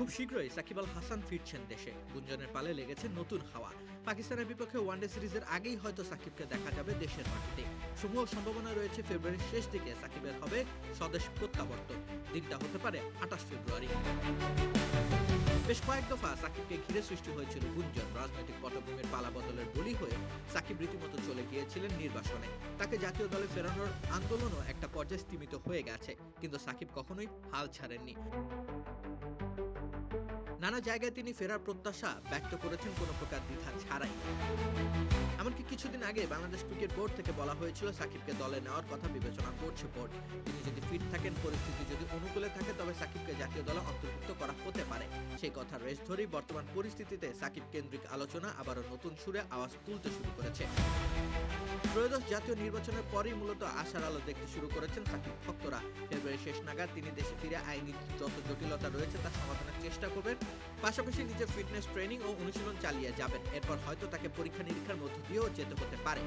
খুব শীঘ্রই সাকিব আল হাসান ফিরছেন দেশে। গুঞ্জনের পালে লেগেছে নতুন হাওয়া। পাকিস্তানের বিপক্ষে ওয়ানডে সিরিজের আগেই হয়তো সাকিবকে দেখা যাবে দেশের মাটিতে। সমূহ সম্ভাবনা রয়েছে ফেব্রুয়ারির শেষ দিকে সাকিবের হবে স্বদেশ প্রত্যাবর্তন। দিনটা হতে পারে আঠাশ ফেব্রুয়ারি। বেশ কয়েক দফা সাকিবকে ঘিরে সৃষ্টি হয়েছিল গুঞ্জন। রাজনৈতিক পটভূমির পালা বদলের বলি হয়ে সাকিব রীতিমতো চলে গিয়েছিলেন নির্বাসনে। তাকে জাতীয় দলে ফেরানোর আন্দোলনও একটা পর্যায়ে স্তীমিত হয়ে গেছে। কিন্তু সাকিব কখনোই হাল ছাড়েননি। নানা জায়গায় তিনি ফেরার প্রত্যাশা ব্যক্ত করেছেন, কোনো প্রকার দ্বিধা ছাড়াই। এমনকি কিছুদিন আগে বাংলাদেশ ক্রিকেট বোর্ড থেকে বলা হয়েছিল, সাকিবকে দলে নেওয়ার কথা বিবেচনা করছে বোর্ড। তিনি যদি ফিট থাকেন, পরিস্থিতি যদি অনুকূলে থাকে, তবে সাকিবকে জাতীয় দলে অন্তর্ভুক্ত করা হতে পারে। সেই কথা রেস ধরেই বর্তমান পরিস্থিতিতে সাকিব কেন্দ্রিক আলোচনা আবারও নতুন সুরে আওয়াজ তুলতে শুরু করেছে। ত্রয়োদশ জাতীয় নির্বাচনের পরই মূলত আশার আলো দেখতে শুরু করেছেন সাকিব ভক্তরা। ফেব্রুয়ারি শেষ নাগাদ তিনি দেশে ফিরে আইনি যত জটিলতা রয়েছে তা সমাধানের চেষ্টা করবেন, পাশাপাশি নিজের ফিটনেস ট্রেনিং ও অনুশীলন চালিয়ে যাবেন। এরপর হয়তো তাকে পরীক্ষা নিরীক্ষার মধ্য দিয়েও যেতে হতে পারে।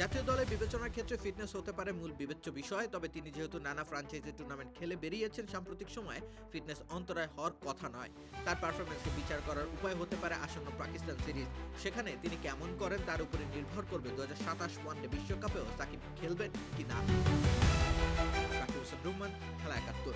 জাতীয় দলে বিবেচনার ক্ষেত্রে ফিটনেস হতে পারে মূল বিবেচ্য বিষয়, তবে তিনি যেহেতু নানা ফ্রাঞ্চাইজি টুর্নামেন্ট খেলে বেরিয়েছেন, সাম্প্রতিক সময়ে ফিটনেস অন্তরায় হওয়ার কথা নয়। তার পারফরমেন্সকে বিচার করার উপায় হতে পারে আসন্ন পাকিস্তান সিরিজ। সেখানে তিনি কেমন করেন তার উপরে নির্ভর করবে দু হাজার সাতাশ ওয়ানডে বিশ্বকাপেও সাকিব খেলবেন কি না রাকিব খেলা একাত্তর।